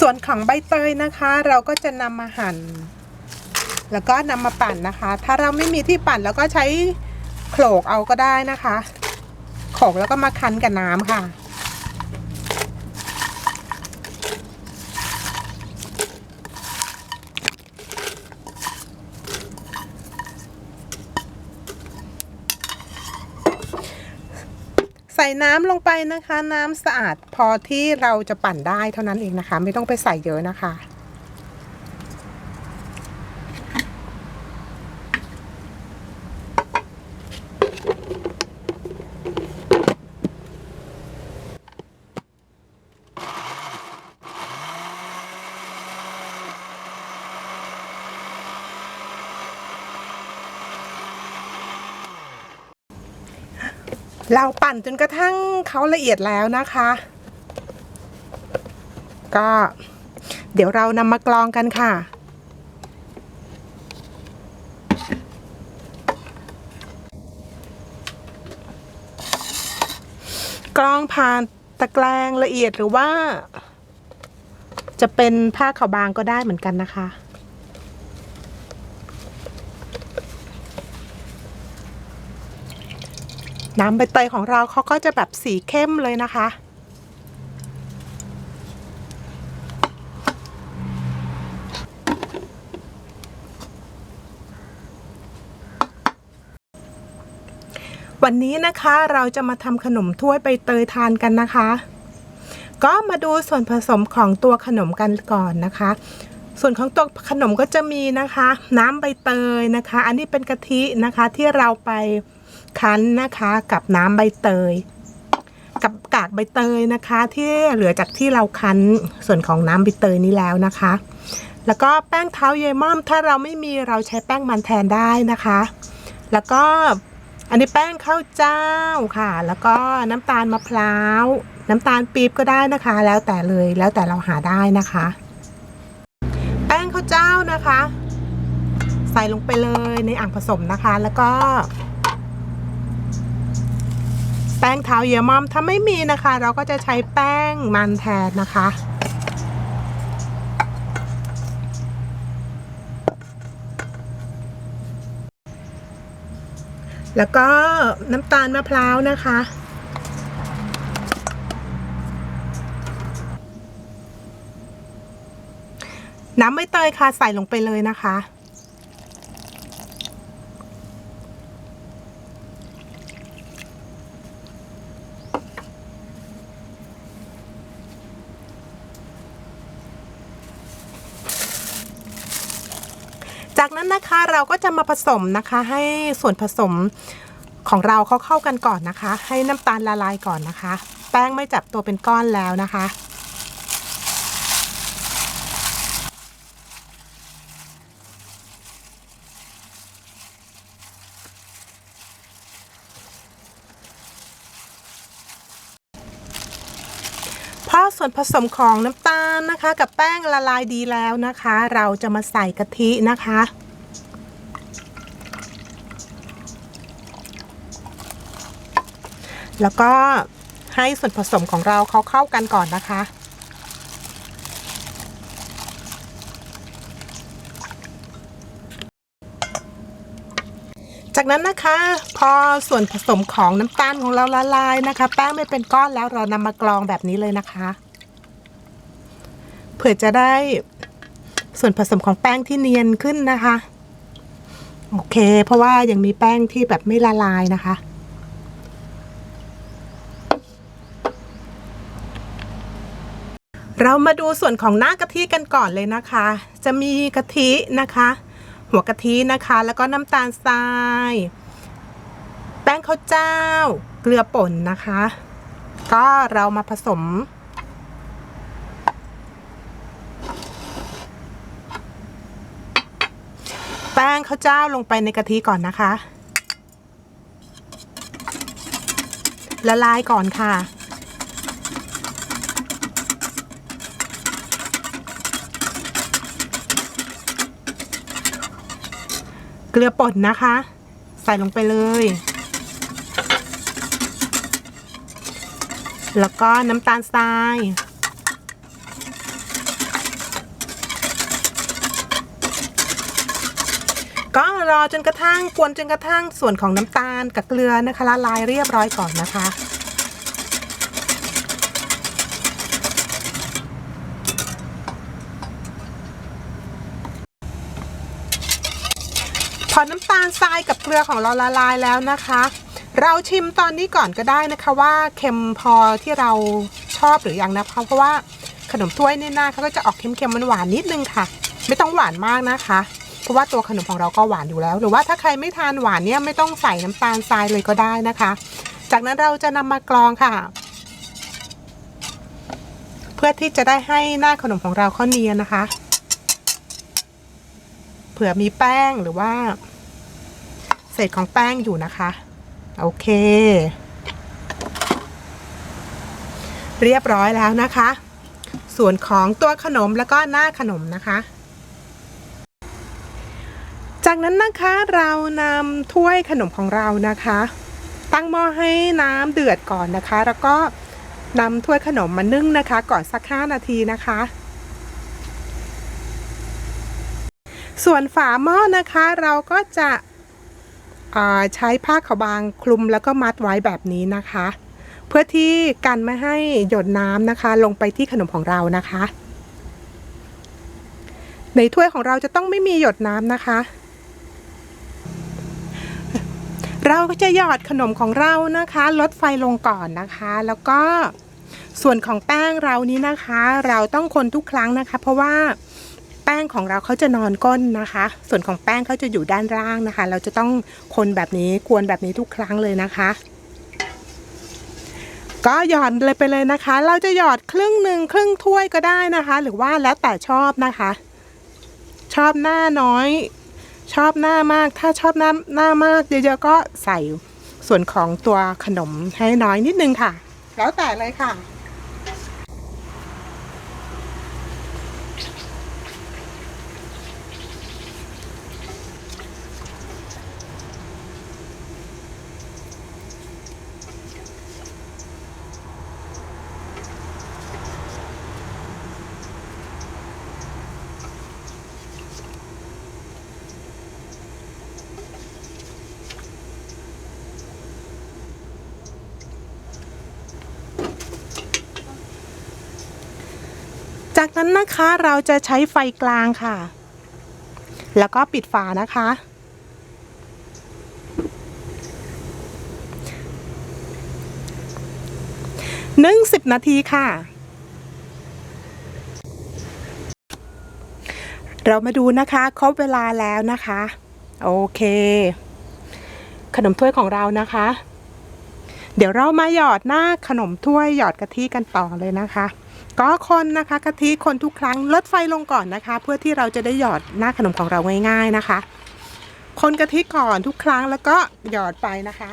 ส่วนของใบเตยนะคะ เราก็จะนำมาหั่น แล้วก็นำมาปั่นนะคะ ถ้าเราไม่มีที่ปั่นเราก็ใช้โขลกเอาก็ได้นะคะ โขลกแล้วก็มาคั้นกับน้ำค่ะ ใส่น้ำลงไปนะคะ น้ำสะอาดพอที่เราจะปั่นได้เท่านั้นเองนะคะ ไม่ต้องไปใส่เยอะนะคะ เราปั่นจนกระทั่งเขาละเอียดแล้วนะคะ ก็เดี๋ยวเรานำมากรองกันค่ะ กรองผ่านตะแกรงละเอียดหรือว่า จะเป็นผ้าขาวบางก็ได้เหมือนกันนะคะ น้ำใบเตยของเราเขาก็จะแบบสีเข้มเลยนะคะ วันนี้นะคะเราจะมาทำขนมถ้วยใบเตยทานกันนะคะ ก็มาดูส่วนผสมของตัวขนมกันก่อนนะคะส่วนของตัวขนมก็จะมีนะคะ น้ำใบเตยนะคะ อันนี้เป็นกะทินะคะที่เราไป คั้นนะคะ กับน้ำใบเตย กับกากใบเตยนะคะ ที่เหลือจากที่เราคั้นส่วนของน้ำใบเตยนี้แล้วนะคะ แล้วก็แป้งเท้าเยม่อม ถ้าเราไม่มีเราใช้แป้งมันแทนได้นะคะ แล้วก็อันนี้แป้งข้าวเจ้าค่ะ แล้วก็น้ำตาลมะพร้าว น้ำตาลปี๊บก็ได้นะคะ แล้วแต่เลยแล้วแต่เราหาได้นะคะ แป้งข้าวเจ้านะคะ ใส่ลงไปเลยในอ่างผสมนะคะ แล้วก็ แป้งเท้าเยอมอมถ้าไม่มีนะคะ เราก็จะใช้แป้งมันแทนนะคะ แล้วก็น้ำตาลมะพร้าวนะคะน้ำใบเตยค่ะใส่ลงไปเลยนะคะ จากนั้นนะคะเราก็จะมาผสมนะคะให้ส่วนผสมของเราเขาเข้ากันก่อนนะคะ ให้น้ำตาลละลายก่อนนะคะ แป้งไม่จับตัวเป็นก้อนแล้วนะคะ ส่วนผสมของน้ำตาลนะคะ กับแป้งละลายดีแล้วนะคะ เราจะมาใส่กะทินะคะแล้วก็ให้ส่วนผสมของเราเขาเข้ากันก่อนนะคะ จากนั้นนะคะพอส่วนผสมของน้ำตาลของเราละลายนะคะ แป้งไม่เป็นก้อนแล้วเรานำมากรองแบบนี้เลยนะคะ เผื่อจะได้ส่วนผสมของแป้งที่เนียนขึ้นนะคะ โอเค เพราะว่ายังมีแป้งที่แบบไม่ละลายนะคะเรามาดูส่วนของหน้ากะทิกันก่อนเลยนะคะ จะมีกะทินะคะ หัวกะทินะคะ แล้วก็น้ำตาลทราย แป้งข้าวเจ้า เกลือป่นนะคะ ก็เรามาผสม แป้งข้าวเจ้าลงไปในกะทิก่อนนะคะ ละลายก่อนค่ะ เกลือป่นนะคะ ใส่ลงไปเลย แล้วก็น้ำตาลทราย ก็ รอจนกระทั่งกวนจนกระทั่งส่วนของน้ำตาลกับเกลือนะคะละลายเรียบร้อยก่อนนะคะ พอน้ำตาลทรายกับเกลือของเราละลายแล้วนะคะ เราชิมตอนนี้ก่อนก็ได้นะคะว่าเค็มพอที่เราชอบหรือยังนะคะเพราะว่าขนมถ้วยเนี่หน้าเขาก็จะออกเค็มๆหวานๆนิดนึงค่ะ ไม่ต้องหวานมากนะคะ ราะว่าตัวขนมของเราก็หวานอยู่แล้ว หรือว่าถ้าใครไม่ทานหวานเนี่ยไม่ต้องใส่น้ำตาลทรายเลยก็ได้นะคะ จากนั้นเราจะนำมากรองค่ะ เพื่อที่จะได้ให้หน้าขนมของเราเขาเนียนนะคะ เผื่อมีแป้งหรือว่า เศษของแป้งอยู่นะคะ โอเค เรียบร้อยแล้วนะคะ ส่วนของตัวขนมแล้วก็หน้าขนมนะคะ จากนั้นนะคะเรานำถ้วยขนมของเรานะคะ ตั้งหม้อให้น้ำเดือดก่อนนะคะ แล้วก็นำถ้วยขนมมานึ่งนะคะ ก่อนสัก 5 นาทีนะคะ ส่วนฝาหม้อนะคะเราก็จะใช้ผ้าขาวบางคลุมแล้วก็มัดไว้แบบนี้นะคะ เพื่อที่กันไม่ให้หยดน้ำนะคะ ลงไปที่ขนมของเรานะคะ ในถ้วยของเราจะต้องไม่มีหยดน้ำนะคะ เราก็จะหยอดขนมของเรานะคะลดไฟลงก่อนนะคะ แล้วก็ส่วนของแป้งเรานี้นะคะ เราต้องคนทุกครั้งนะคะ เพราะว่าแป้งของเราเขาจะนอนก้นนะคะ ส่วนของแป้งเขาจะอยู่ด้านล่างนะคะ เราจะต้องคนแบบนี้กวนแบบนี้ทุกครั้งเลยนะคะ ก็หยอดเลยไปเลยนะคะ เราจะหยอดครึ่งหนึ่งครึ่งถ้วยก็ได้นะคะ หรือว่าแล้วแต่ชอบนะคะ ชอบหน้าน้อย ชอบหน้ามาก ถ้าชอบหน้าหน้ามากเยอะๆก็ใส่ส่วนของตัวขนมให้น้อยนิดนึงค่ะ แล้วแต่เลยค่ะ จากนั้นนะคะเราจะใช้ไฟกลางค่ะ แล้วก็ปิดฝานะคะ นึ่งสิบนาทีค่ะ เรามาดูนะคะครบเวลาแล้วนะคะ โอเค ขนมถ้วยของเรานะคะ เดี๋ยวเรามาหยอดหน้าขนมถ้วยหยอดกะทิกันต่อเลยนะคะ ก็คนนะคะกะทิคนทุกครั้งลดไฟลงก่อนนะคะ เพื่อที่เราจะได้หยอดหน้าขนมของเราง่าย ๆนะคะ คนกะทิก่อนทุกครั้งแล้วก็หยอดไปนะคะ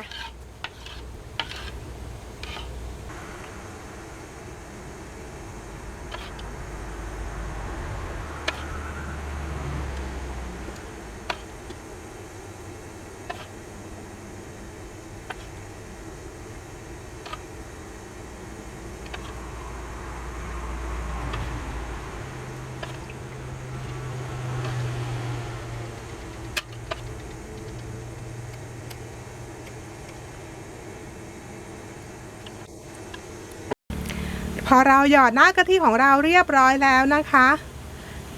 พอเราหยอดหน้ากะทิของเราเรียบร้อยแล้วนะคะ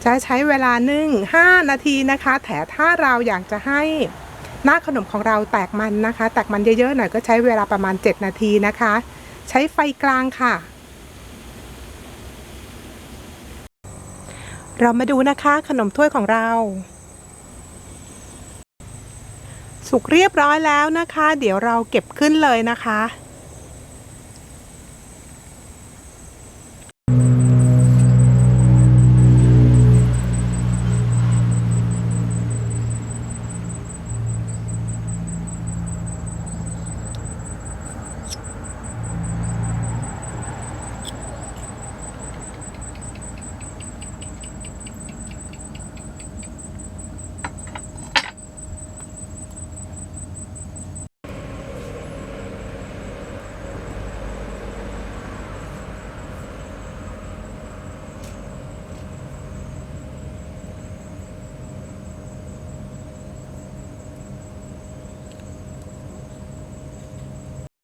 จะใช้เวลานึ่ง5 นาทีนะคะ แต่ถ้าเราอยากจะให้หน้าขนมของเราแตกมันนะคะ แตกมันเยอะๆหน่อยก็ใช้เวลาประมาณ 7 นาทีนะคะ ใช้ไฟกลางค่ะ เรามาดูนะคะขนมถ้วยของเรา สุกเรียบร้อยแล้วนะคะ เดี๋ยวเราเก็บขึ้นเลยนะคะ